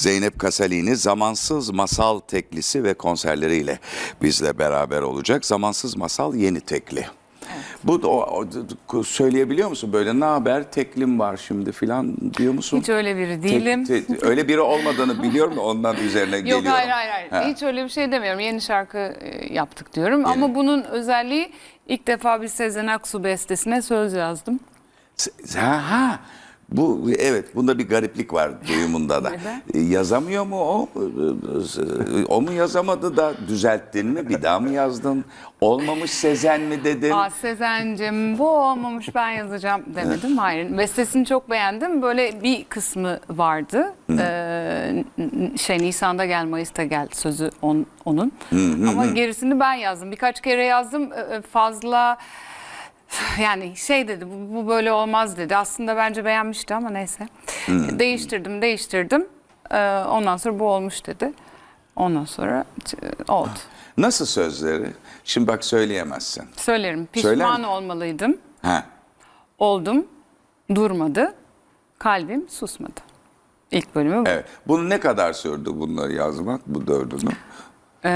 Zeynep Kasalini zamansız masal teklisi ve konserleriyle bizle beraber olacak. Zamansız masal yeni tekli. Bu da o, o- söyleyebiliyor musun böyle ne haber teklim var şimdi filan diyor musun? Hiç öyle biri Tek- değilim. te- öyle biri olmadığını biliyorum da ondan üzerine Yok geliyorum. hayır hayır hayır. Ha. Hiç öyle bir şey demiyorum. Yeni şarkı e, yaptık diyorum. Ama bunun özelliği ilk defa bir Sezen Aksu bestesine söz yazdım. Se- Ha, ha. Bu evet bunda bir gariplik var duyumunda da. E, Yazamıyor mu o? O mu yazamadı da düzelttin mi? Bir daha mı yazdın? Olmamış Sezen mi dedin? Aa Sezen'cim bu olmamış ben yazacağım demedim. Hayır. Bestesini çok beğendim. Böyle bir kısmı vardı. Ee, şey Nisan'da gel Mayıs'ta gel sözü on- onun. Ama gerisini ben yazdım. Birkaç kere yazdım. Ee, Fazla yani şey dedi bu, bu böyle olmaz dedi. Aslında bence beğenmişti ama neyse. Değiştirdim değiştirdim. Ee, ondan sonra bu olmuş dedi. Ondan sonra ç- oldu. Nasıl sözleri? Şimdi bak söyleyemezsin. Söylerim. Söyler Pişman olmalıydım. Ha. Oldum. Durmadı. Kalbim susmadı. İlk bölümü bu. Evet. Bunu ne kadar sürdü bunları yazmak? Bu dördünü. Ee,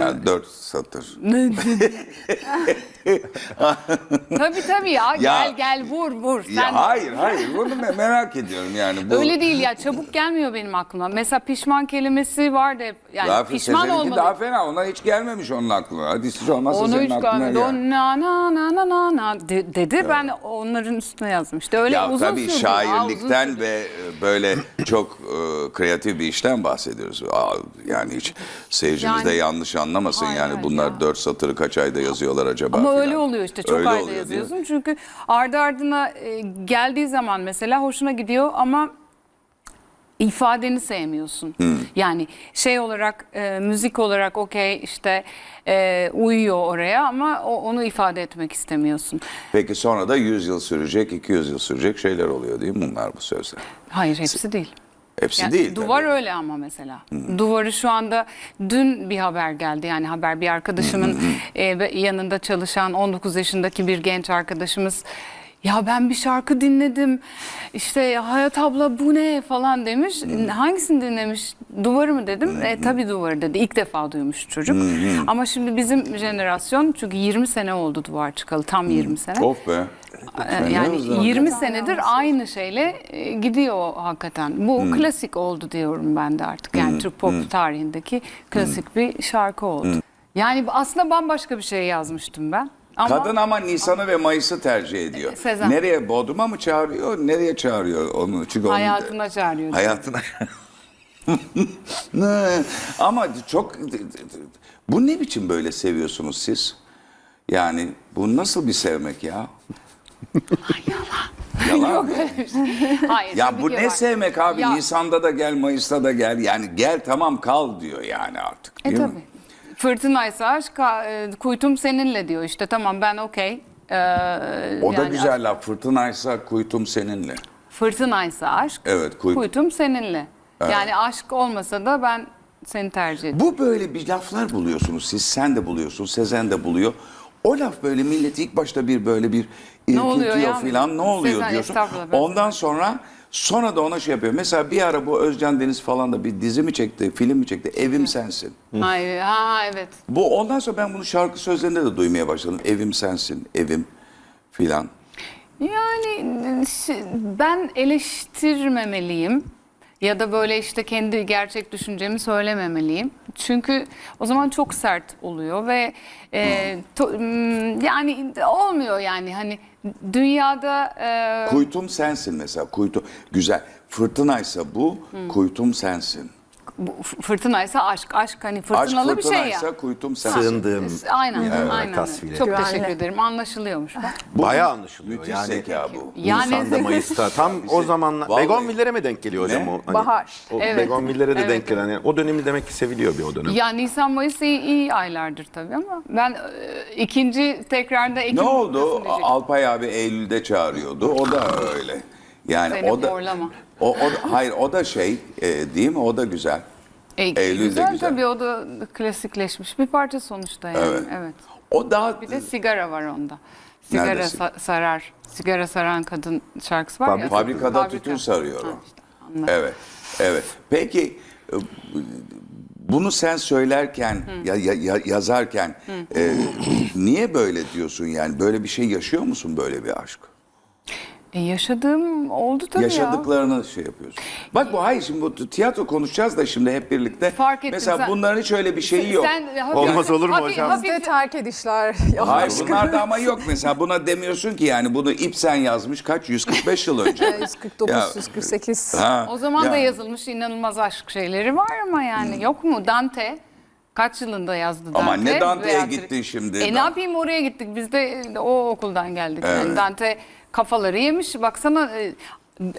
Yani dört satır. tabii tabii ya. Ya- Gel gel vur vur. Sen Ya hayır hayır bunu me- merak ediyorum yani. Bu, Öyle değil ya çabuk gelmiyor benim aklıma. Mesela pişman kelimesi var da hep. Yani Daha pişman olmalı. daha fena. Ona hiç gelmemiş onun aklına. Hadi hiç olmazsa Onu senin hiç aklına görmedi. gel. O na na na na na na de- dedi. Ben onların üstüne yazdım. İşte öyle Ya uzun tabii sürdü. Uzun şairlikten ve e, böyle çok e, kreatif bir işten bahsediyoruz. Aa, yani hiç seyircimiz de yanlış anlamasın. Hayır, yani bunlar ya. dört satırı kaç ayda yazıyorlar acaba? Ama filan. öyle oluyor işte çok Öyle ayda oluyor, yazıyorsun. Çünkü ardı ardına e, geldiği zaman mesela hoşuna gidiyor ama ifadeni sevmiyorsun. Hmm. Yani şey olarak e, müzik olarak okey işte e, uyuyor oraya ama o, onu ifade etmek istemiyorsun. Peki sonra da 100 yıl sürecek, 200 yıl sürecek şeyler oluyor değil mi bunlar bu sözler? Hayır hepsi değil. Hepsi Yani değil. duvar tabii. öyle ama mesela. Duvarı şu anda dün bir haber geldi. Yani haber bir arkadaşımın e, ve yanında çalışan 19 yaşındaki bir genç arkadaşımız ya ben bir şarkı dinledim. İşte Hayat abla bu ne falan demiş. Hangisini dinlemiş? Duvarı mı dedim. E tabii duvarı dedi. İlk defa duymuş çocuk. Ama şimdi bizim jenerasyon çünkü 20 sene oldu duvar çıkalı. Tam 20 sene. Of be. Ee, Yani 20 senedir aynı şeyle e, gidiyor hakikaten. Bu klasik oldu diyorum ben de artık. Yani Türk pop tarihindeki klasik bir şarkı oldu. Yani aslında bambaşka bir şey yazmıştım ben. Ama Kadın ama Nisan'ı ve Mayıs'ı tercih ediyor. Sezen. Nereye? Bodrum'a mı çağırıyor? Nereye çağırıyor onu? Çünkü hayatına çağırıyor. Hayatına. Ne? Ama çok bu ne biçim böyle seviyorsunuz siz? Yani bu nasıl bir sevmek ya? Yalan. Hayır, Ya tabii bu ki ne var. sevmek abi? Ya- Nisan'da da gel, Mayıs'ta da gel. Yani gel tamam kal diyor yani artık. E Değil mi? tabii. Fırtınaysa aşk, ka- e, kuytum seninle diyor işte tamam ben okey. Ee, O da yani güzel laf. Fırtınaysa kuytum seninle. Fırtınaysa aşk, Evet, kuy- kuytum seninle. Yani aşk olmasa da ben seni tercih ederim. Bu böyle bir laflar buluyorsunuz siz. Sen de buluyorsun, Sezen de buluyor. O laf böyle millet ilk başta bir böyle bir irkiltiyor filan ne oluyor Sezen, diyorsun. Ondan sonra sonra da ona şey yapıyor. Mesela bir ara bu Özcan Deniz falan da bir dizi mi çekti, film mi çekti? Evim sensin. Hayır, ha evet. Bu ondan sonra ben bunu şarkı sözlerinde de duymaya başladım. Evim sensin, evim filan. Yani ş- ben eleştirmemeliyim ya da böyle işte kendi gerçek düşüncemi söylememeliyim. Çünkü o zaman çok sert oluyor ve e, to- m, yani olmuyor yani hani dünyada e, Kuytum sensin mesela. Kuytu güzel. Fırtınaysa bu, kuytum sensin. Bu fırtınaysa aşk aşk hani Aşk fırtınalı bir şey ya. fırtınaysa kuytum sensin. Sığındığım Aynen, yer aynen. tasvir Çok Güvenli. teşekkür ederim. Anlaşılıyormuş bak. bayağı anlaşılıyor. Müthiş yani zeka bu. Yani- Nisan'da Mayıs'ta tam o zamanlar Vallahi. Begonvillere mi denk geliyor hocam Ne? o? Hani Bahar. O Evet. Begonvillere de Evet, denk gelen. Yani o dönemi demek ki seviliyor bir o dönem. Ya Nisan Mayıs iyi, iyi aylardır tabii ama ben e, ikinci tekrarda Ekim Ne oldu? Alpay abi Eylül'de çağırıyordu. O da öyle. Yani Seni o da horlama. o, o hayır o da şey e, değil mi? O da güzel. E, Eylül'de güzel, güzel. tabii o da klasikleşmiş bir parça sonuçta yani. Evet. Evet. O daha Bir de sigara var onda. Sigara Neredesin? sa- sarar. Sigara saran kadın şarkısı var ya. fabrikada Fabrika. tütün sarıyor o. Ha, işte, anladım. Evet. Evet. Peki e, bunu sen söylerken ya, ya- ya- yazarken e, niye böyle diyorsun yani böyle bir şey yaşıyor musun böyle bir aşk? E, yaşadığım oldu tabii ya. Yaşadıklarını şey yapıyorsun. Bak bu hayır şimdi bu tiyatro konuşacağız da şimdi hep birlikte. Fark ettim Mesela sen- bunların hiç öyle bir şeyi yok. Sen hafif- Olmaz olur mu hafif- hocam? hafif- Bizde terk edişler. Hayır bunlarda ama yok mesela buna demiyorsun ki yani bunu İbsen yazmış kaç 145 yıl önce. 149, Ya, 148. ha, O zaman da ya. yazılmış inanılmaz aşk şeyleri var ama yani yok mu? Dante kaç yılında yazdı Dante? Ama ne Dante'ye Beatrice- gittin şimdi? E ne yapayım oraya gittik. Biz de o okuldan geldik. Yani Dante kafaları yemiş. Baksana e,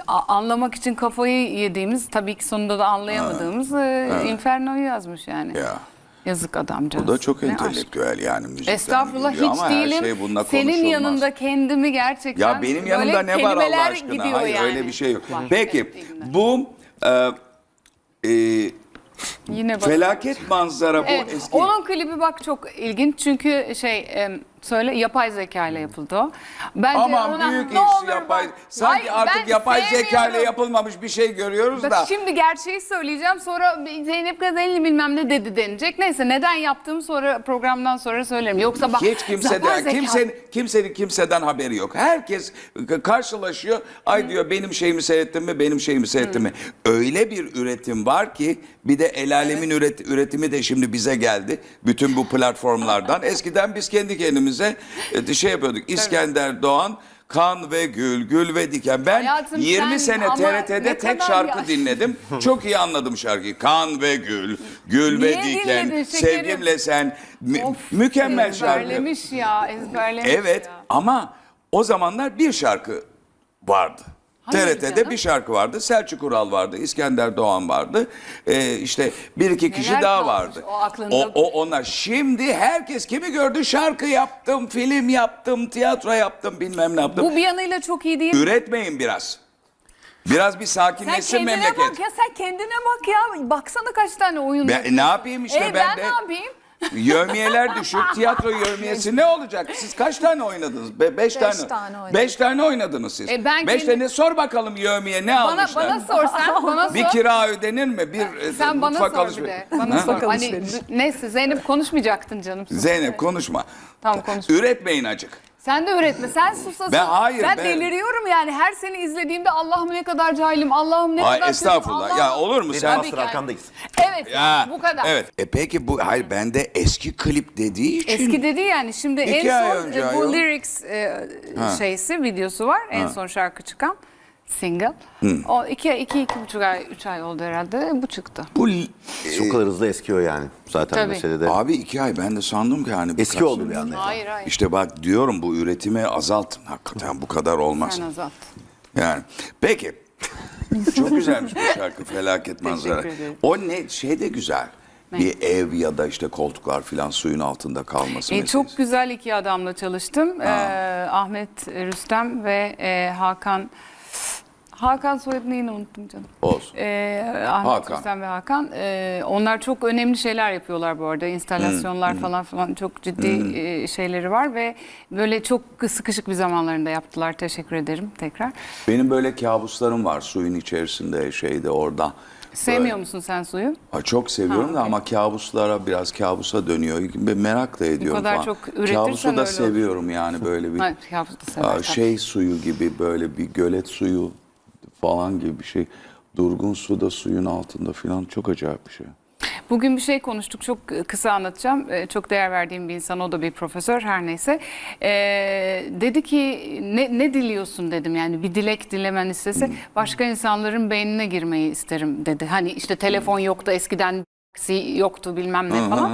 a- anlamak için kafayı yediğimiz tabii ki sonunda da anlayamadığımız e, Inferno'yu yazmış yani. Ya. Yazık adamcağız. Bu da çok Ne aşk. entelektüel yani müzikten Estağfurullah geliyor hiç ama her değilim. şey bununla Senin konuşulmaz. yanında kendimi gerçekten Ya benim böyle yanımda ne var Allah kelimeler aşkına? gidiyor Hayır yani. öyle bir şey yok. Var, Peki mi? bu e, e, Yine bak- felaket manzara bu Evet, eski. onun klibi bak çok ilginç çünkü şey em, söyle yapay zeka ile yapıldı o. Bence Aman ona- büyük ne iş olur yapay. bak- Sanki Hayır, artık ben yapay zeka ile sevmiyorum. yapılmamış bir şey görüyoruz Bak da. şimdi gerçeği söyleyeceğim sonra Zeynep Gazelli bilmem ne dedi denecek. Neyse neden yaptığımı sonra programdan sonra söylerim. Yoksa bak Hiç kimse yapay de, zeka- kimsenin, kimsenin kimseden haberi yok. Herkes k- karşılaşıyor. Ay diyor benim şeyimi seyrettin mi, benim şeyimi seyrettin mi? Öyle bir üretim var ki bir de el alemin üret- üretimi de şimdi bize geldi. Bütün bu platformlardan. Eskiden biz kendi kendimize e, şey yapıyorduk. İskender Doğan Kan ve Gül, Gül ve Diken. Ben Hayatım 20 sen sene TRT'de tek şarkı ya- dinledim. Çok iyi anladım şarkıyı. Kan ve Gül, Gül ve Niye Diken, dinledin şekerim? Sevgimle Sen. Mü- Of, mükemmel şarkı. Ezberlemiş ya ezberlemiş Evet ya. ama o zamanlar bir şarkı vardı. Hayır TRT'de canım. bir şarkı vardı. Selçuk Ural vardı. İskender Doğan vardı. Ee, işte bir iki kişi Neler daha kalmış vardı. o aklında? O, o onlar. Şimdi herkes kimi gördü? Şarkı yaptım, film yaptım, tiyatro yaptım, bilmem ne yaptım. Bu bir yanıyla çok iyi değil? Üretmeyin biraz. Biraz bir Sen sakinleşsin kendine memleket. bak ya sen kendine bak ya. Baksana kaç tane oyun Ben, ne yapayım işte E, ben, ben de. ne yapayım? Yövmiyeler düşük. Tiyatro yövmiyesi ne olacak? Siz kaç tane oynadınız? Be- beş, tane. tane oynadım. Beş tane oynadınız siz. E, ben beş kendi- tane sor bakalım yövmiye ne Bana, almışlar? bana sor sen bana sor. bir kira ödenir mi? Bir e, Sen bana mutfak sor bir alışveriş- de. Bana Ha? sor. Hani, alışveriş. neyse Zeynep konuşmayacaktın canım. Zeynep konuşma. Tamam, konuş. Üretmeyin acık. Sen de üretme. Sen susasın. Ben- hayır, Ben, ben- deliriyorum yani. Her seni izlediğimde Allah'ım ne kadar cahilim. Allah'ım ne Ay kadar estağfurullah. kötüyüm, Ya Allah'ım- olur mu Benim sen? master arkandayız. Evet Ya, bu kadar. Evet. E peki bu hayır bende eski klip dediği için. Eski dedi yani şimdi İki en son önce e, bu ayol. lyrics e, şeysi videosu var. En son şarkı çıkan single. O iki, iki, iki buçuk ay, üç ay oldu herhalde. Bu çıktı. Bu O kadar hızlı eskiyor yani zaten Tabii. meselede. abi iki ay ben de sandım ki hani Eski birkaç oldu bir anda. Hayır hayır. İşte bak diyorum bu üretimi azaltın. Hakikaten bu kadar olmaz. Sen azalt. Yani peki. Çok güzelmiş bu şarkı Felaket Manzara. ederim. O ne şey de güzel. Bir ev ya da işte koltuklar filan suyun altında kalması E, meselesi. çok güzel iki adamla çalıştım. E, Ahmet Rüstem ve e, Hakan Hakan soyadını yine unuttum canım. Olsun. Ee, Ahmet Hakan. Rüstem ve Hakan. Ee, onlar çok önemli şeyler yapıyorlar bu arada. İnstalasyonlar Hmm, falan falan çok ciddi e, şeyleri var ve böyle çok sıkışık bir zamanlarında yaptılar. Teşekkür ederim tekrar. Benim böyle kabuslarım var suyun içerisinde şeyde orada. Sevmiyor musun sen suyu? Ha, çok seviyorum Ha, da okey. ama kabuslara biraz kabusa dönüyor. Ben merak da ediyorum kadar falan. çok Kabusu öyle da olur. seviyorum yani böyle bir Ha, da şey suyu gibi böyle bir gölet suyu falan gibi bir şey. Durgun suda suyun altında falan çok acayip bir şey. Bugün bir şey konuştuk. Çok kısa anlatacağım. Ee, Çok değer verdiğim bir insan. O da bir profesör her neyse. Ee, dedi ki ne, ne diliyorsun dedim. Yani bir dilek dilemen istese başka insanların beynine girmeyi isterim dedi. Hani işte telefon yoktu eskiden yoktu bilmem ne falan.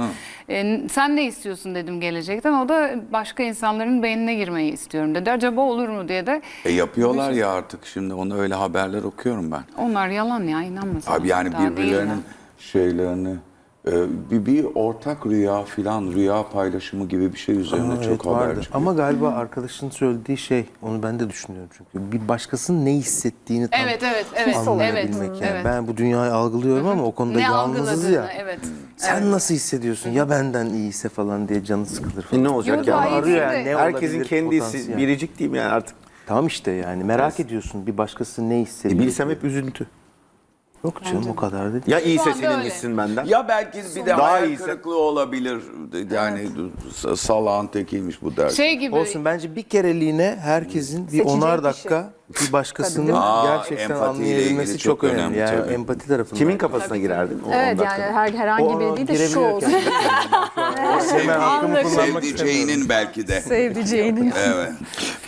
Ee, sen ne istiyorsun dedim gelecekten. O da başka insanların beynine girmeyi istiyorum dedi. Acaba olur mu diye de E yapıyorlar ya artık şimdi onu öyle haberler okuyorum ben. onlar yalan ya inanma sen. Abi yani Daha değil birbirlerinin ya. şeylerini e, bir, bir ortak rüya filan rüya paylaşımı gibi bir şey üzerine Aa, çok evet, haber vardı. çıkıyor. Ama galiba arkadaşın söylediği şey, onu ben de düşünüyorum çünkü. Bir başkasının ne hissettiğini tam Evet evet evet evet. anlayabilmek yani. evet. Ben bu dünyayı algılıyorum ama o konuda ne yalnızız ya. evet. Sen nasıl hissediyorsun? Ya benden iyiyse falan diye canı sıkılır falan. E ne olacak Yok, ya? Arıyor yani değil ne Herkesin kendisi biricik diyeyim yani artık. Tamam işte yani merak ediyorsun bir başkası ne E hissediyor. bilsem hep üzüntü. Yok canım o kadar değil. Ya iyi anda sesini öyle. inmişsin benden. Ya belki bir de Daha hayal iyisi. kırıklığı olabilir. Yani s- salağın tekiymiş bu ders. Şey gibi Olsun bence bir kereliğine herkesin bir Seçecek onar kişi. dakika bir başkasını Aa, gerçekten empatiyle anlayabilmesi ilgili çok, çok önemli. önemli Yani tabii. empati tarafından. Kimin kafasına girerdin? O Evet yani her, herhangi biri değil de şu olsun. kendisi. Hemen hakkımı kullanmak istemiyorum. Sevdiceğinin belki de. Sevdiceğinin. Evet.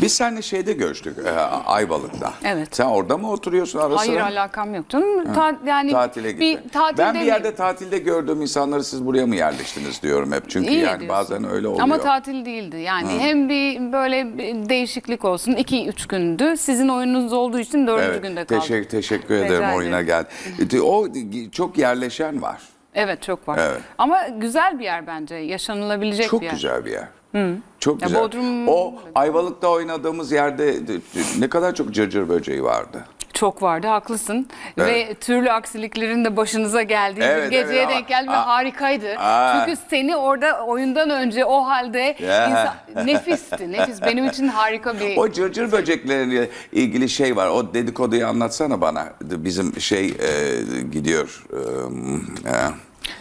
Biz seninle şeyde görüştük e, Ayvalık'ta. Evet. Sen orada mı oturuyorsun ara hayır sıra? alakam yok canım. Ta- yani Tatile gitti. bir tatil ben bir demeyeyim. yerde tatilde gördüğüm insanları siz buraya mı yerleştiniz diyorum hep. Çünkü İyi yani diyorsun. bazen öyle oluyor. Ama tatil değildi. Yani hem bir böyle bir değişiklik olsun. 2-3 gündü. Sizin oyununuz olduğu için dördüncü Evet, günde kaldık. teşekkür, teşekkür ederim oyuna gel. O çok yerleşen var. Evet çok var. Evet. Ama güzel bir yer bence. Yaşanılabilecek Çok bir yer. güzel bir yer. Çok Ya güzel. Bodrum- O Ayvalık'ta oynadığımız yerde ne kadar çok cırcır böceği vardı. Çok vardı haklısın. Ve türlü aksiliklerin de başınıza geldiği Evet, bir geceye evet, denk geldi ve aa, harikaydı. aa. Çünkü seni orada oyundan önce o halde Ya. insan- nefisti. Nefis. Benim için harika bir... O cırcır böcekleriyle ilgili şey var. O dedikoduyu anlatsana bana. Bizim şey e, gidiyor. e, e,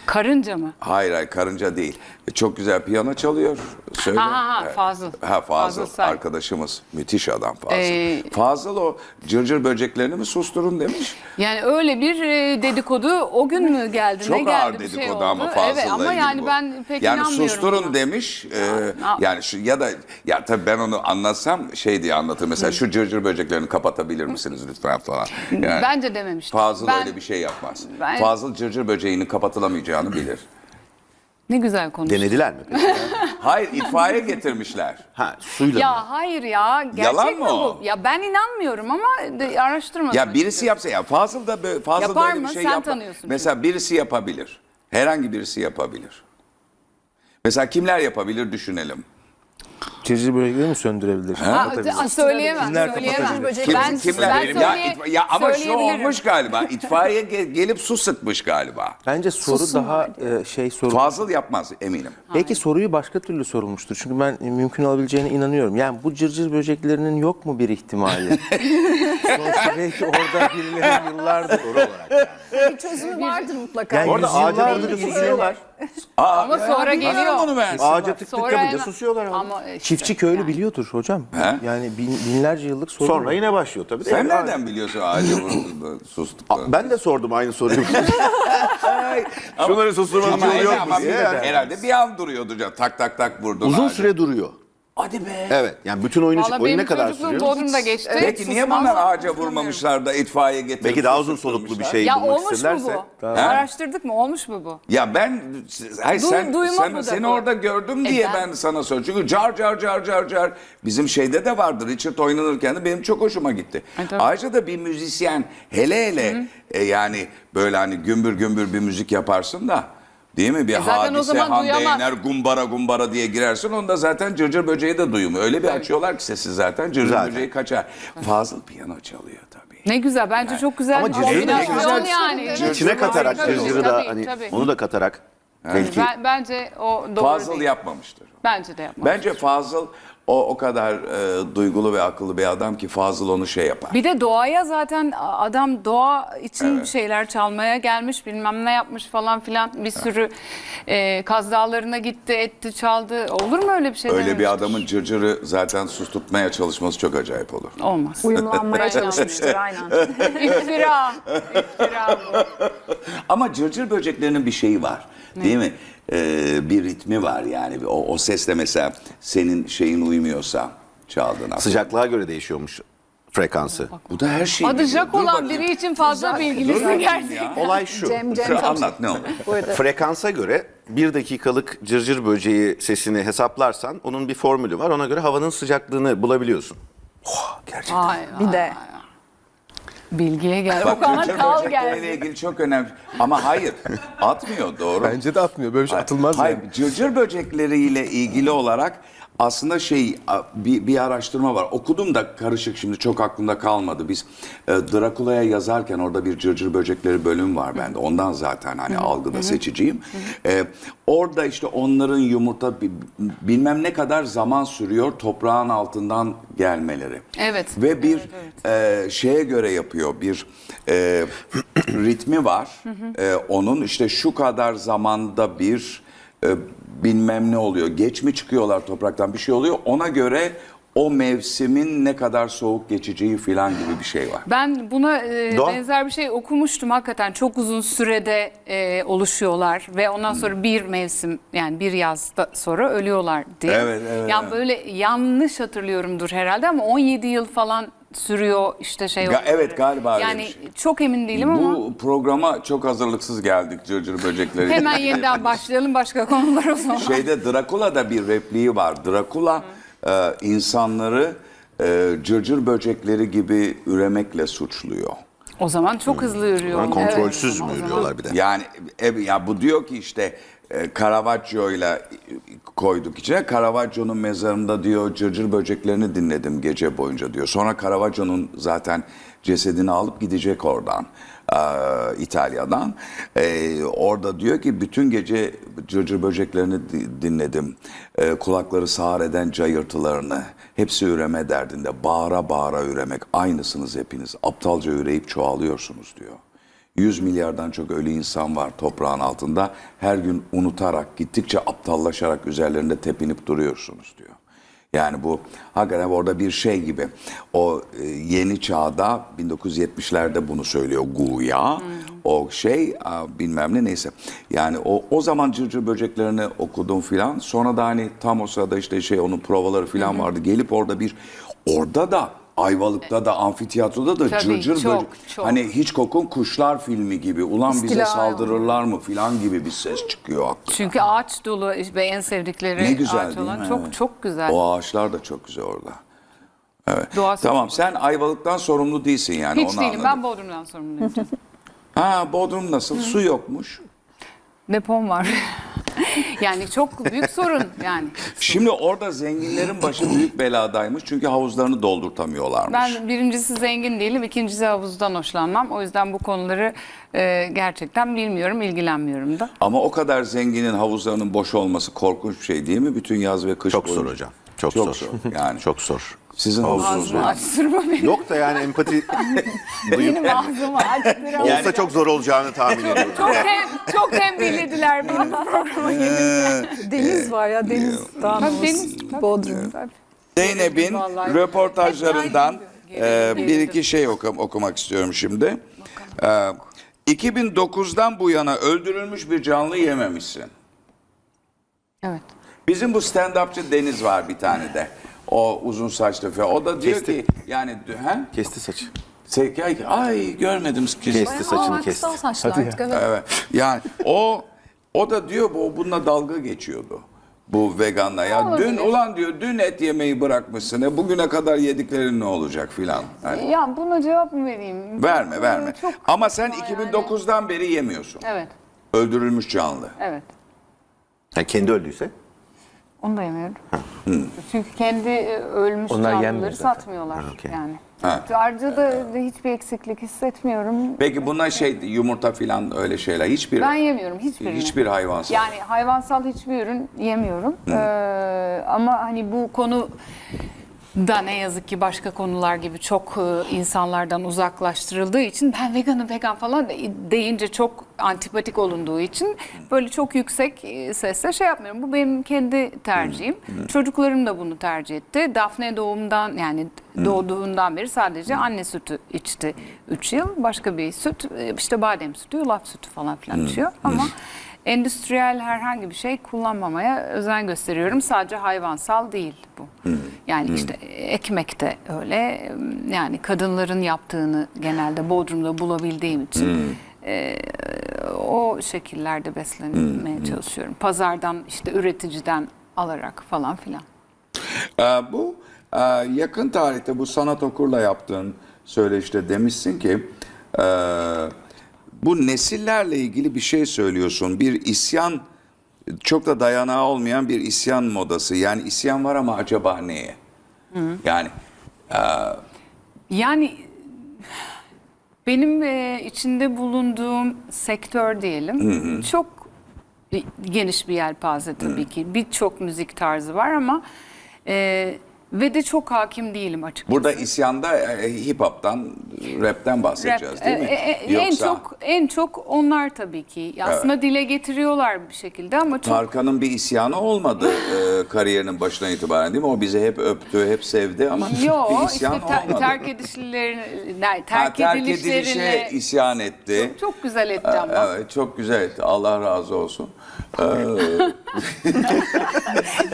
Karınca mı? hayır hayır karınca değil. Çok güzel piyano çalıyor. Söyle. Ha, ha, Evet. Fazıl. Ha Fazıl, Fazıl Say. arkadaşımız. Müthiş adam Fazıl. Ee, Fazıl o cırcır böceklerini mi susturun demiş. Yani öyle bir e, dedikodu o gün mü geldi? ne Çok geldi ağır bir şey dedikodu oldu. ama Fazıl'la Evet ama ilgili yani bu. ben pek yani inanmıyorum susturun buna. demiş. e, Ya. yani şu ya da ya tabii ben onu anlatsam şey diye anlatır. Mesela şu cırcır böceklerini kapatabilir misiniz lütfen falan. Yani Bence dememiştim. Fazıl Ben- öyle bir şey yapmaz. Ben- Fazıl cırcır böceğinin kapatılamayacağını bilir. Ne güzel konuştun. Denediler mi? peki? Hayır itfaiye getirmişler. ha suyla mı? Ya hayır ya. Gerçek Yalan mi mı o? bu? Ya ben inanmıyorum ama de, araştırmadım. Ya birisi açıkçası. yapsa ya Fazıl da böyle, Fazıl Yapar böyle bir mı? şey Sen yapar. tanıyorsun Mesela birisi yapabilir. Herhangi birisi yapabilir. Mesela kimler yapabilir düşünelim. Cırcır börekleri mi söndürebilir? Ha, Kapatabilir. a- söyleyemem. Kimler söyleyemem. kapatabilir? Kim, Ben, kimler? ben ya, söyleye- itfa- ya ama şu söyleyebilirim. olmuş galiba. İtfaiye ge- gelip su sıkmış galiba. Bence soru Susun daha e, şey soru. Fazıl yapmaz eminim. Belki soruyu başka türlü sorulmuştur. Çünkü ben e, mümkün olabileceğine inanıyorum. Yani bu cırcır böceklerinin yok mu bir ihtimali? Sonuçta belki orada birileri yıllardır soru olarak. Bir çözümü vardır mutlaka. Yani Orada ağaca yüzyıllardır vurunca ilgili- susuyorlar. Ama sonra geliyor. Ağaca tık tık Sonra yapınca hemen- susuyorlar. Ama işte, Çiftçi köylü biliyordur hocam. He? Yani bin- binlerce yıllık soru. Sonra yine başlıyor tabii. Sen nereden biliyorsun ağaca vurulduğunu, sustuklarını? Ben de sordum aynı soruyu. Şunları susturmanın yolu yok mu diye. Yani. herhalde bir an duruyordu. Tak tak tak vurdun Uzun ağaca. süre duruyor. Hadi be. Evet. Yani bütün oyunu, Valla oyun benim ne kadar çocukluğum sürüyor? Bodrum'da geçti. Peki niye Susmaz. bunlar ağaca vurmamışlar da itfaiye getirip Belki daha uzun susturmuşlar? soluklu bir şey Ya bulmak olmuş mu isterlerse. bu? Araştırdık mı? Olmuş mu bu? Ya ben hayır Du- sen, duyma sen- bu da seni bu. orada gördüm E diye ben- ben... sana soruyorum. Çünkü car car car car car bizim şeyde de vardı. Richard oynanırken de benim çok hoşuma gitti. E, tabii. Ayrıca da bir müzisyen hele hele e, yani böyle hani gümbür gümbür bir müzik yaparsın da Değil mi? Bir E zaten o hadise, zaman Hande duyamaz. Yener, gumbara gumbara diye girersin. Onda zaten cırcır böceği de duymuyor. Öyle bir açıyorlar ki sesi zaten cırcır Zaten. böceği kaçar. Fazıl piyano çalıyor tabii. Ne güzel. Bence çok güzel Ama cırcırı da güzel. yani. İçine katarak cırcırı da hani tabii. onu da katarak belki Ben, bence o doğru Fazıl değil. yapmamıştır. Bence de yapmaz. Bence Fazıl o o kadar e, duygulu ve akıllı bir adam ki Fazıl onu şey yapar. Bir de doğaya zaten adam doğa için bir şeyler çalmaya gelmiş bilmem ne yapmış falan filan bir sürü e, Kaz Dağları'na gitti etti çaldı olur mu öyle bir şey Öyle bir dememiştir. adamın cırcırı zaten susturtmaya çalışması çok acayip olur. Olmaz. Uyumlanmaya çalışmıştır aynen. İftira. İftira bu. Ama cırcır böceklerinin bir şeyi var. Değil mi? Ee, bir ritmi var yani. O, o sesle mesela senin şeyin uymuyorsa çaldığın aslında. sıcaklığa göre değişiyormuş frekansı. Bu da her şey. Adı. Jack olan bakayım. biri için fazla bilgilisin gerçekten. Olay şu. Cem Cem çok anlat ne olur. Frekansa göre bir dakikalık cırcır böceği sesini hesaplarsan onun bir formülü var. Ona göre havanın sıcaklığını bulabiliyorsun. Gerçekten. Ay, Bir de Bilgiye gel. Bak Okan'a cırcır kal böcekleriyle geldi. ilgili çok önemli. Ama hayır atmıyor doğru. Bence de atmıyor. Böyle bir şey atılmaz Hayır, yani. cırcır böcekleriyle ilgili olarak aslında şey bir, bir araştırma var. Okudum da karışık şimdi çok aklımda kalmadı. Biz e, Drakula'ya yazarken orada bir cırcır böcekleri bölüm var bende. Ondan zaten hani algıda seçiciyim. E, Orada işte onların yumurta bi- bilmem ne kadar zaman sürüyor toprağın altından gelmeleri. Evet. Ve bir e, şeye göre yapıyor bir e, ritmi var. E, onun işte şu kadar zamanda bir e, bilmem ne oluyor. Geç mi çıkıyorlar topraktan bir şey oluyor. Ona göre o mevsimin ne kadar soğuk geçeceği falan gibi bir şey var. Ben buna e, benzer bir şey okumuştum. Hakikaten çok uzun sürede e, oluşuyorlar ve ondan sonra bir mevsim yani bir yazda sonra ölüyorlar diye. Evet, evet, Ya evet. böyle yanlış hatırlıyorumdur herhalde ama 17 yıl falan sürüyor işte şey. Ga- evet, galiba öyle Yani bir şey. çok emin değilim ama Bu programa çok hazırlıksız geldik cırcır böcekleri. hemen yeniden başlayalım başka konular o zaman. Şeyde Drakula'da bir repliği var. Drakula e, insanları e, cırcır böcekleri gibi üremekle suçluyor. O zaman çok hızlı yürüyor. Ama kontrolsüz mü yürüyorlar bir de? Yani e, ya bu diyor ki işte e, Caravaggio'yla koyduk içine. Caravaggio'nun mezarında diyor cırcır böceklerini dinledim gece boyunca diyor. Sonra Caravaggio'nun zaten cesedini alıp gidecek oradan. e, İtalya'dan. E, orada diyor ki bütün gece cırcır böceklerini di- dinledim. E, kulakları sağır eden cayırtılarını. Hepsi üreme derdinde. Bağıra bağıra üremek. Aynısınız hepiniz. Aptalca üreyip çoğalıyorsunuz diyor. 100 milyardan çok ölü insan var toprağın altında. Her gün unutarak, gittikçe aptallaşarak üzerlerinde tepinip duruyorsunuz diyor. Yani bu hakikaten orada bir şey gibi. O e, yeni çağda 1970'lerde bunu söylüyor Guya. O şey a, bilmem ne neyse. Yani o o zaman cırcır böceklerini okudum filan. Sonra da hani tam o sırada işte şey onun provaları filan vardı. Gelip orada bir orada da Ayvalık'ta da amfiteyatroda da Tabii, cırcır çok, böcek. çok. Hani Hitchcock'un Kuşlar filmi gibi. Ulan bize İstila saldırırlar mı filan gibi bir ses çıkıyor aklıma. Çünkü ağaç dolu ve en sevdikleri Ne güzel ağaç değil olan mi? çok Evet. çok güzel. O ağaçlar da çok güzel orada. Evet. Doğası tamam sen Ayvalık'tan sorumlu değilsin yani Hiç onu değilim. anladım. Ben Bodrum'dan sorumluyum. Ha Bodrum nasıl? Su yokmuş. Depom var. yani çok büyük sorun yani. Şimdi orada zenginlerin başı büyük beladaymış. Çünkü havuzlarını doldurtamıyorlarmış. Ben birincisi zengin değilim, ikincisi havuzdan hoşlanmam. O yüzden bu konuları e, gerçekten bilmiyorum, ilgilenmiyorum da. Ama o kadar zenginin havuzlarının boş olması korkunç bir şey değil mi? Bütün yaz ve kış Çok zor boyunca. hocam. Çok, Çok zor. zor, yani. Çok zor. Sizin havuzunuz Ağzımı açtırma beni. Yok da yani empati Benim ağzımı açtır. olsa çok zor olacağını tahmin ediyorum. Çok, tem, çok tembihlediler beni bu programa gelince. Deniz var ya deniz. Tabii olsun. deniz, tabii. Bodrum. Zeynep'in Vallahi. röportajlarından e, bir iki şey okum, okumak istiyorum şimdi. E, 2009'dan bu yana öldürülmüş bir canlı yememişsin. Evet. Bizim bu stand-upçı Deniz var bir tane de. O uzun saçlı falan. O da diyor Kesti. ki yani he? Kesti saçı. Sevki ay görmedim ki. Kesti saçını kesti. kısa saçlı artık evet. Evet. Yani o o da diyor bu bununla dalga geçiyordu. Bu veganla ya dün ulan diyor dün et yemeyi bırakmışsın. E, bugüne kadar yediklerin ne olacak filan. Hani Ya buna cevap mı vereyim? verme verme. Çok Ama sen saçma 2009'dan beri yemiyorsun. Evet, Öldürülmüş canlı. evet. Yani kendi öldüyse? Onu da yemiyorum. Çünkü kendi e, ölmüş Onlar yenmiyor canlıları zaten. satmıyorlar Ha, okey. yani. Ha. Ayrıca da hiçbir eksiklik hissetmiyorum. Peki buna şey yumurta filan öyle şeyler hiçbir Ben yemiyorum hiçbirini. hiçbir hayvansal. Yani hayvansal hiçbir ürün yemiyorum. Ee, ama hani bu konu da ne yazık ki başka konular gibi çok e, insanlardan uzaklaştırıldığı için ben veganım vegan falan de- deyince çok antipatik olunduğu için böyle çok yüksek e, sesle şey yapmıyorum. Bu benim kendi tercihim. Çocuklarım da bunu tercih etti. Daphne doğumdan yani doğduğundan beri sadece anne sütü içti 3 yıl. Başka bir süt e, işte badem sütü, yulaf sütü falan filan içiyor ama endüstriyel herhangi bir şey kullanmamaya özen gösteriyorum. Sadece hayvansal değil bu. Yani işte ekmek de öyle. Yani kadınların yaptığını genelde Bodrum'da bulabildiğim için e, o şekillerde beslenmeye çalışıyorum. Pazardan işte üreticiden alarak falan filan. Ee, bu e, yakın tarihte bu sanat okurla yaptığın söyleşte demişsin ki e, bu nesillerle ilgili bir şey söylüyorsun. Bir isyan çok da dayanağı olmayan bir isyan modası. Yani isyan var ama acaba neye? Yani Yani benim e, içinde bulunduğum sektör diyelim çok geniş bir yelpaze tabii ki. Birçok müzik tarzı var ama e, ve de çok hakim değilim açıkçası. Burada isyanda e, hip hop'tan, rap'ten bahsedeceğiz Rap, değil mi? e, e, e, en çok en çok onlar tabii ki. Aslında dile getiriyorlar bir şekilde ama çok Tarkan'ın bir isyanı olmadı e, kariyerinin başına itibaren değil mi? O bizi hep öptü, hep sevdi ama Yo bir işte isyan ter- olmadı. terk edişlerini Ha, terk, terk edilişlerine isyan etti. çok güzel etti ama. Evet, çok güzel etti. Allah razı olsun.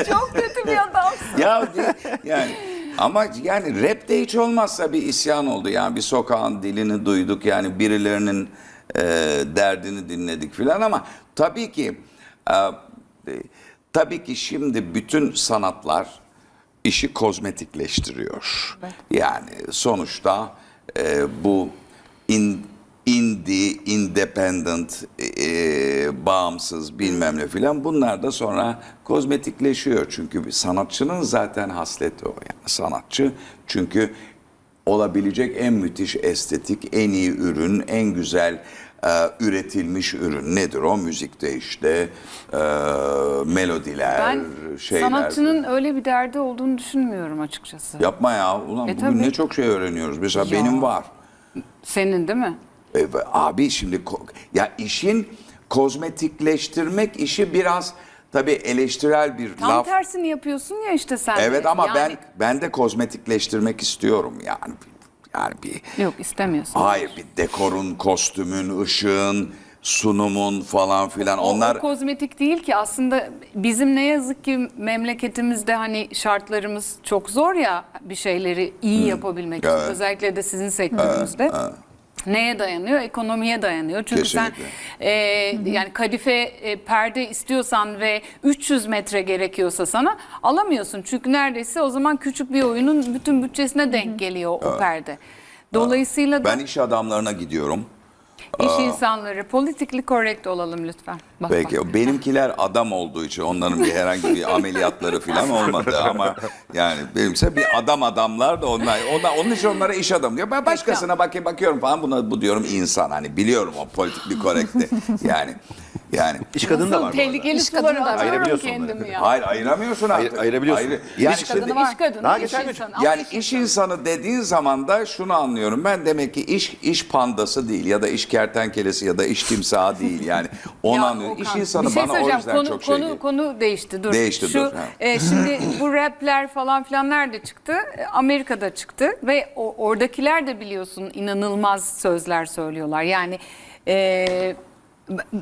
Çok kötü bir adamsın. ya de- yani ama yani rapte hiç olmazsa bir isyan oldu. Yani bir sokağın dilini duyduk. Yani birilerinin e, derdini dinledik filan ama tabii ki e, e, tabii ki şimdi bütün sanatlar işi kozmetikleştiriyor. Yani sonuçta e, bu in, indie, independent, e, bağımsız bilmem ne filan bunlar da sonra kozmetikleşiyor. Çünkü bir sanatçının zaten hasleti o yani sanatçı. Çünkü olabilecek en müthiş estetik, en iyi ürün, en güzel e, üretilmiş ürün nedir o müzikte işte e, melodiler, Ben şeyler. sanatçının öyle bir derdi olduğunu düşünmüyorum açıkçası. Yapma ya. Ulan E, bugün tabii. ne çok şey öğreniyoruz. Mesela Ya. benim var. Senin değil mi? E, abi şimdi ya işin kozmetikleştirmek işi biraz tabii eleştirel bir Tam laf. tersini yapıyorsun ya işte sen. de. Evet ama Yani- ben ben de kozmetikleştirmek istiyorum yani. Yani bir Yok istemiyorsun. hayır bir dekorun, kostümün, ışığın, sunumun falan filan O- onlar O, kozmetik değil ki aslında bizim ne yazık ki memleketimizde hani şartlarımız çok zor ya bir şeyleri iyi yapabilmek için Evet. özellikle de sizin sektörünüzde. Neye dayanıyor? Ekonomiye dayanıyor. Çünkü Kesinlikle. sen e, yani kadife e, perde istiyorsan ve 300 metre gerekiyorsa sana alamıyorsun. Çünkü neredeyse o zaman küçük bir oyunun bütün bütçesine denk geliyor o perde. Dolayısıyla da ben iş adamlarına gidiyorum. İş insanları politically correct olalım lütfen. Bak, Peki bak. benimkiler adam olduğu için onların bir herhangi bir ameliyatları falan olmadı ama yani benimse bir adam adamlar da onlar, onlar onun için onlara iş adamı diyor. Ben başkasına bak bakıyorum falan buna bu diyorum insan hani biliyorum o politik bir korekti. Yani yani İş kadını da var. Tehlikeli İş kadını da var. Ayırabiliyorsun kendimi ya. hayır ayıramıyorsun artık. Ayır- ayırabiliyorsun. Ayrı- İş yani İş kadını, iş kadını, Daha iş geçen gün- insanı. Ama yani iş insanı dediğin zaman da şunu anlıyorum. Ben demek ki iş iş pandası değil ya da iş kertenkelesi ya da iş timsahı değil. Yani onu Ya anlıyorum. İş Okan, insanı bir şey bana o söyleyeceğim. yüzden konu, çok şey konu, geliyor. konu değişti. Dur. Değişti, Şu, dur, ha. e, şimdi bu rapler falan filan nerede çıktı? E, Amerika'da çıktı ve o, oradakiler de biliyorsun inanılmaz sözler söylüyorlar. Yani e,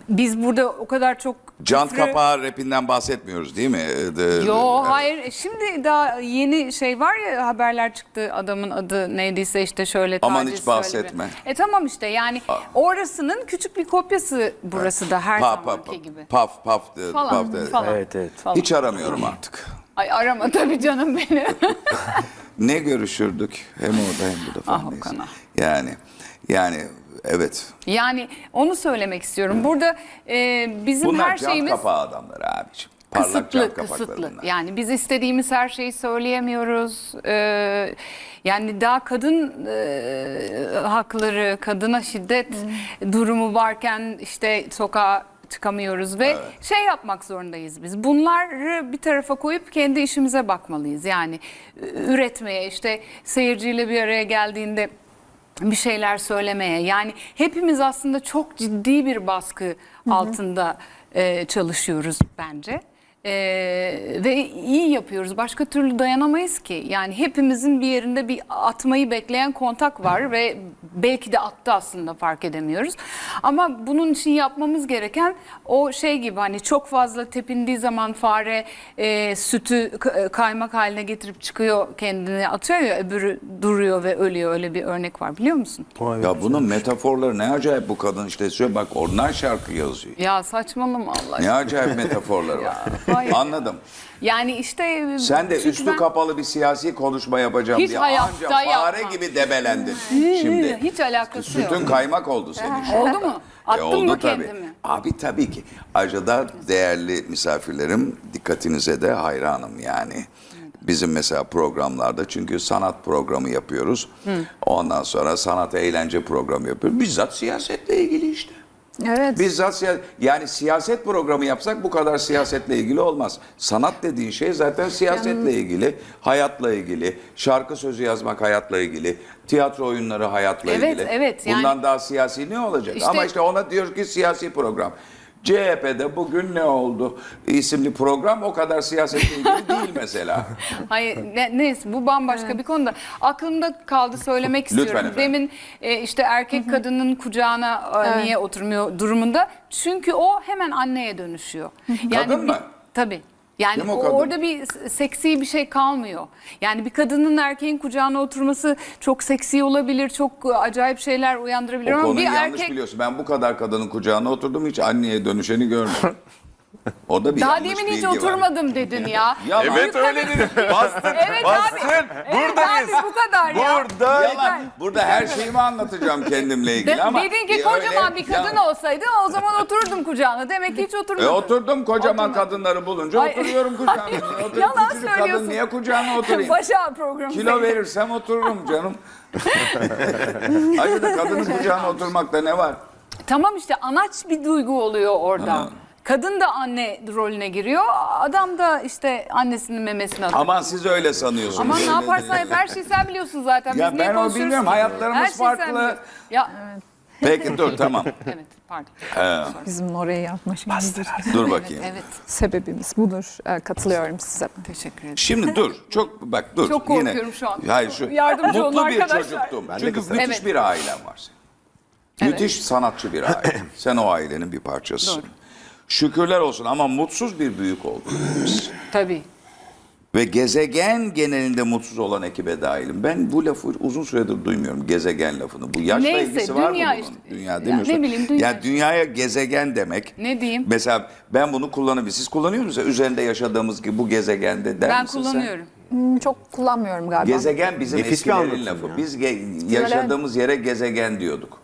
biz burada o kadar çok Can küfrü- kapağı rapinden bahsetmiyoruz değil mi? Ee, de- Yo de- hayır E, şimdi daha yeni şey var ya haberler çıktı adamın adı neydiyse işte şöyle Aman hiç şöyle bir- bahsetme. E tamam işte yani orasının küçük bir kopyası burası da her Pa, pa, zamanki pa, gibi. Paf paf de- Falan paf de- falan. Evet evet. falan. Hiç aramıyorum artık. Ay arama tabii canım beni. Ne görüşürdük hem orada hem burada falan. Ah, ah. Yani yani evet. yani onu söylemek istiyorum. Burada e, bizim Bunlar her şeyimiz kapağı adamlar abiciğim. Parlak kısıtlı, kısıtlı. bunlar. Yani biz istediğimiz her şeyi söyleyemiyoruz. Ee, yani daha kadın e, hakları, kadına şiddet durumu varken işte sokağa çıkamıyoruz ve şey yapmak zorundayız biz. Bunları bir tarafa koyup kendi işimize bakmalıyız. Yani üretmeye işte seyirciyle bir araya geldiğinde bir şeyler söylemeye yani hepimiz aslında çok ciddi bir baskı altında e, çalışıyoruz bence. E, ve iyi yapıyoruz. Başka türlü dayanamayız ki. Yani hepimizin bir yerinde bir atmayı bekleyen kontak var ve belki de attı aslında fark edemiyoruz. Ama bunun için yapmamız gereken o şey gibi hani çok fazla tepindiği zaman fare e, sütü k- kaymak haline getirip çıkıyor kendini atıyor ya öbürü duruyor ve ölüyor öyle bir örnek var biliyor musun? Ya bunun metaforları ne acayip bu kadın işte söylüyor bak oradan şarkı yazıyor. Ya saçmalama Allah Ne aşkına. acayip metaforları var. Hayır. Anladım. Yani işte Sen de çünkü üstü ben- kapalı bir siyasi konuşma yapacağım Hiç diye hayatta anca fare yapmam. gibi debelendin. Şimdi hiç alakası yok. sütün kaymak oldu senin. şimdi. Oldu mu? E, Attın oldu mı tabii. kendimi? Abi tabii ki. Ayrıca da değerli misafirlerim dikkatinize de hayranım yani. Bizim mesela programlarda çünkü sanat programı yapıyoruz. Ondan sonra sanat eğlence programı yapıyoruz. Bizzat siyasetle ilgili işte. Evet. Bizzat yani siyaset programı yapsak bu kadar siyasetle ilgili olmaz. Sanat dediğin şey zaten siyasetle ilgili, hayatla ilgili, şarkı sözü yazmak hayatla ilgili, tiyatro oyunları hayatla Evet, ilgili. evet, yani- Bundan daha siyasi ne olacak? İşte- Ama işte ona diyor ki siyasi program. CHP'de bugün ne oldu isimli program o kadar siyasetle ilgili değil mesela. Hayır ne, neyse bu bambaşka bir konuda. Aklımda kaldı söylemek istiyorum. efendim. Demin e, işte erkek kadının kucağına e, Evet. niye oturmuyor durumunda. Çünkü o hemen anneye dönüşüyor. Kadın bir- mı? Tabii. Yani o kadın? orada bir seksi bir şey kalmıyor. Yani bir kadının erkeğin kucağına oturması çok seksi olabilir, çok e, acayip şeyler uyandırabilir O ama konuyu bir yanlış erkek biliyorsun. Ben bu kadar kadının kucağına oturdum hiç anneye dönüşeni görmedim. Orada bir daha yanlış demin hiç bilgi var. oturmadım dedin ya. Yalan. Evet öyle dedim. Bastın. Evet abi. Evet abi bu kadar ya. Burada. Yalan. Burada her şeyimi anlatacağım kendimle ilgili De- ama. dedin ki e, kocaman öyle- bir kadın Ya- olsaydı o zaman otururdum kucağına. Demek ki hiç E oturmadın. oturdum kocaman Oturma. kadınları bulunca Ay- oturuyorum kucağına. Otur, Yalan küçücük söylüyorsun. kadın niye kucağına oturayım? Başa programı. Kilo senin. verirsem otururum canım. Da kadının kucağına oturmakta ne var? Tamam işte anaç bir duygu oluyor orada. Kadın da anne rolüne giriyor. Adam da işte annesinin memesini atıyor. Aman siz öyle sanıyorsunuz. Aman ne yaparsan yap her şeyi sen biliyorsun zaten. Biz Ya niye ben o konuşuyoruz bilmiyorum, ki? hayatlarımız Her şeyi sen farklı. biliyorsun. Ya Peki dur tamam. evet pardon. Bizim oraya yapma şeyimizdir. Dur bakayım. Evet Sebebimiz budur. Ee, Katılıyorum size. teşekkür ederim. Şimdi dur. Çok bak dur. Çok Yine- korkuyorum şu an. Hayır şu. Yardımcı olun mutlu bir arkadaşlar. çocuktum. Ben de Çünkü kızım. müthiş Evet. bir ailem var senin. Müthiş sanatçı bir aile. Sen o ailenin bir parçasısın. Doğru. Şükürler olsun ama mutsuz bir büyük olduk biz. Tabii. Ve gezegen genelinde mutsuz olan ekibe dahilim. Ben bu lafı uzun süredir duymuyorum. Gezegen lafını. Bu yaşla Neyse, ilgisi var dünya mı bunun? işte. Dünya Ya demiyorsun. ne bileyim, dünya Ya dünyaya gezegen demek. Ne diyeyim? Mesela ben bunu kullanabilirim. Siz kullanıyor musunuz? Üzerinde yaşadığımız gibi bu gezegende der Ben misin sen? kullanıyorum. Hmm, Çok kullanmıyorum galiba. Gezegen bizim Nefis eskilerin lafı. ya. Biz ge- yaşadığımız yere gezegen diyorduk.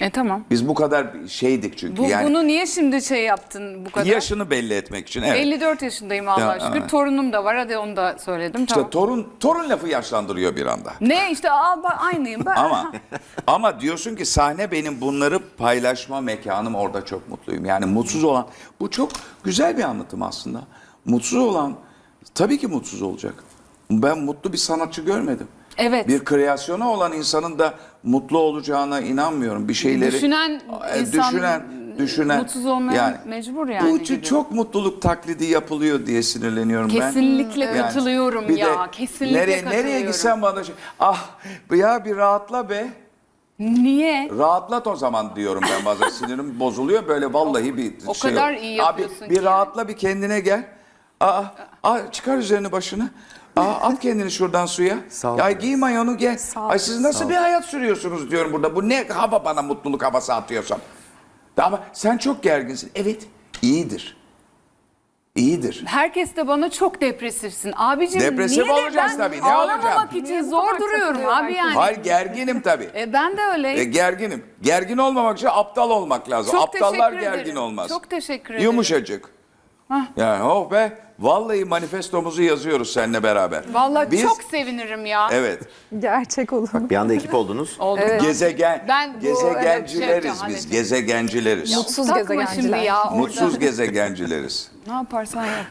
E tamam. Biz bu kadar şeydik çünkü. Bu, yani bunu niye şimdi şey yaptın bu kadar? yaşını belli etmek için. Evet. 54 yaşındayım Allah'a Ya, şükür. evet. Torunum da var. Hadi onu da söyledim. İşte tamam. torun torun lafı yaşlandırıyor bir anda. Ne işte aa, bak, aynıyım ben. Ama ama diyorsun ki sahne benim bunları paylaşma mekanım orada çok mutluyum. Yani mutsuz olan bu çok güzel bir anlatım aslında. Mutsuz olan tabii ki mutsuz olacak. Ben mutlu bir sanatçı görmedim. Evet. Bir kreasyonu olan insanın da mutlu olacağına inanmıyorum. Bir şeyleri Düşünen E, insan düşünen düşünen mutsuz olmaya mecbur yani Bu gibi. çok mutluluk taklidi yapılıyor diye sinirleniyorum ben. Kesinlikle Yani katılıyorum bir ya. de Kesinlikle nereye, katılıyorum. Nereye gitsen bana şey, ah ya bir rahatla be. Niye? Rahatlat o zaman diyorum ben bazen sinirim bozuluyor böyle vallahi bir o şey kadar yok. iyi Abi yapıyorsun bir ki. rahatla bir kendine gel. Aa, aa çıkar üzerini başını. Aa, at kendini şuradan suya. Sağ ol Ya giy mayonu gel. ol. Ay siz nasıl bir hayat sürüyorsunuz diyorum burada. Bu ne hava bana mutluluk havası atıyorsun. Ama sen çok gerginsin. Evet iyidir. İyidir. Herkes de bana çok depresifsin. Abicim Depresif niye de olacağız ben tabii, ne ağlamamak olacağım? için Niye bu zor kadar duruyorum takılıyor abi herkes? yani. Hayır gerginim tabii. E, ben de öyle. E, gerginim. Gergin olmamak için aptal olmak lazım. Çok Aptallar teşekkür gergin ederim. olmaz. Çok teşekkür ederim. Yumuşacık. Yani oh be. Vallahi manifestomuzu yazıyoruz seninle beraber. Vallahi Biz- çok sevinirim ya. Evet. Gerçek olur. Bir anda ekip oldunuz. Oldu. Gezegen Ben bu- gezegencileriz şey biz. yapacağım, Gezegencileriz. Mutsuz Takma şimdi gezegenciler. ya orada. Mutsuz gezegencileriz. Ne yaparsan yap.